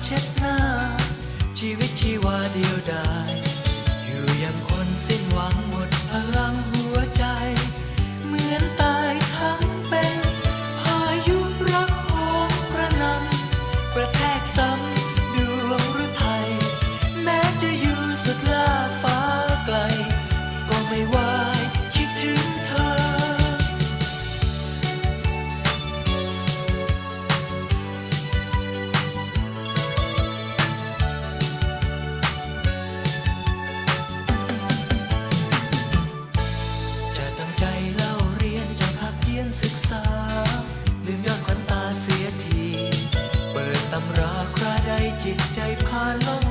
Noche ใจพาล่อง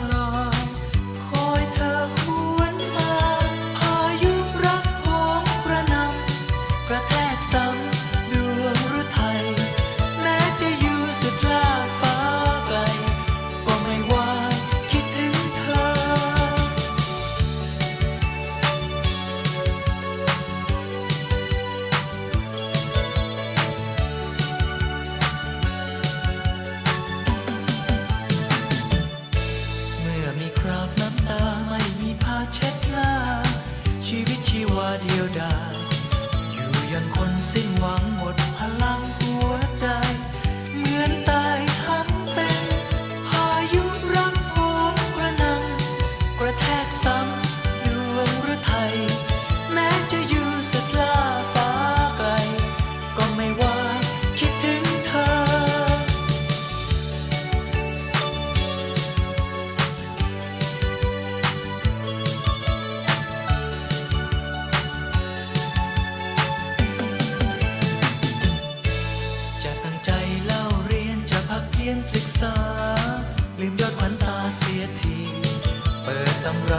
ดา อยู่ยังคนสิ้นหวัง ศึกษา ลืมยอดขวัญตาเสียที เปิดตำรา